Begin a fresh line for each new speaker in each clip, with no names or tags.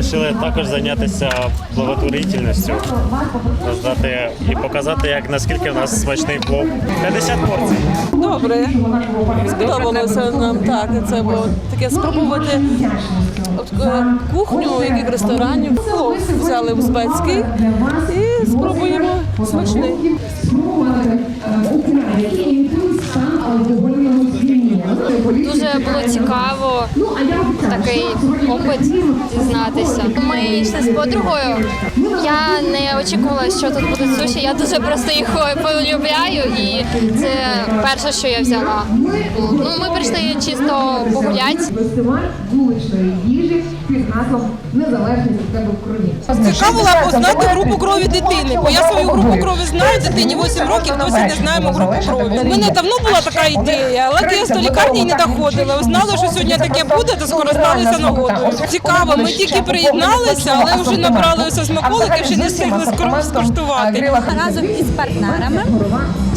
вирішили також зайнятися благотворительністю, роздати і показати, як наскільки в нас смачний плов. 50 порцій.
Добре, сподобалося нам так. Це було таке спробувати е, кухню, яких ресторанів. Плов взяли узбецький і спробуємо смачний.
Було цікаво такий опит дізнатися. Ми йшли з подругою. Я не очікувала, що тут будуть суші. Я дуже просто їх полюбляю, і це перше, що я взяла. Ну, ми прийшли чисто погуляти.
фестиваль вуличної їжі гаслом Незалежність від тебе в крові.
Цікаво познати групу крові дитини, бо я свою групу крові знаю, дитині 8 років, досі не знаємо групу крові. У мене давно була така ідея, але я до лікарні не доходила. Знали, що сьогодні таке буде, то скористалися нагодою. Цікаво, ми тільки приєдналися, але вже набралися смаколиків, ще не встигли скуштувати.
разом із партнерами,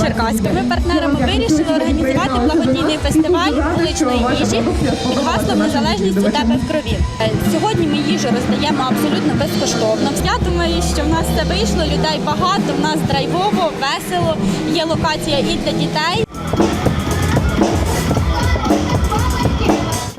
черкаськими партнерами, вирішили організувати благодійний фестиваль вуличної їжі під гаслом незалежність у тебе в крові. Е, Сьогодні ми їжу роздаємо абсолютно безкоштовно. Я думаю, що в нас це вийшло. Людей багато, в нас драйвово, весело. Є локація і для дітей.